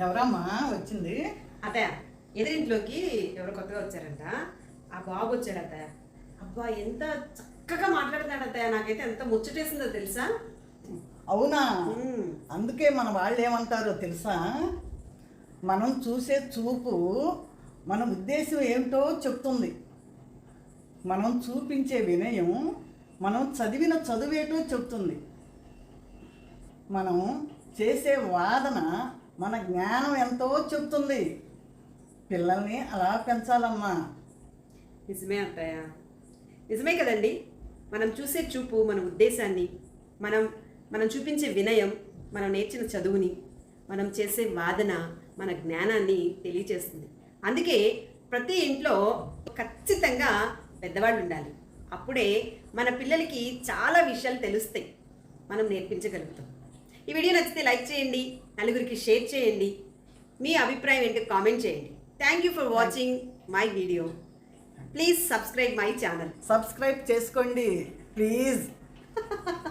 ఎవరమ్మా వచ్చింది? అత్తయ్య ఎదురింట్లోకి ఎవరో కొత్తగా వచ్చారంట. ఆ బాబు వచ్చాడు అత్తయ్య. అబ్బా ఎంత చక్కగా మాట్లాడుతున్నాడు అత్తయ్య. నాకైతే ఎంత ముచ్చటేసిందో తెలుసా? అవునా. అందుకే మన వాళ్ళు ఏమంటారో తెలుసా? మనం చూసే చూపు మన ఉద్దేశం ఏమిటో చెప్తుంది. మనం చూపించే వినయం మనం చదివిన చదువేటో చెప్తుంది. మనం చేసే వాదన మన జ్ఞానం ఎంతో చెప్తుంది. పిల్లల్ని అలా పెంచాలమ్మా. నిజమే అత్తయ్య. నిజమే కదండి. మనం చూసే చూపు మన ఉద్దేశాన్ని మనం మనం చూపించే వినయం మనం నేర్చిన చదువుని మనం చేసే వాదన మన జ్ఞానాన్ని తెలియచేస్తుంది. అందుకే ప్రతి ఇంట్లో ఖచ్చితంగా పెద్దవాళ్ళు ఉండాలి అప్పుడే మన పిల్లలకి చాలా విషయాలు తెలుస్తాయి. మనం నేర్పించగలుగుతాం. ఈ వీడియో నచ్చితే లైక్ చేయండి నలుగురికి షేర్ చేయండి. మీ అభిప్రాయం ఏంటో కామెంట్ చేయండి. Thank you for watching my video please subscribe my channel subscribe చేసుకోండి. ప్లీజ్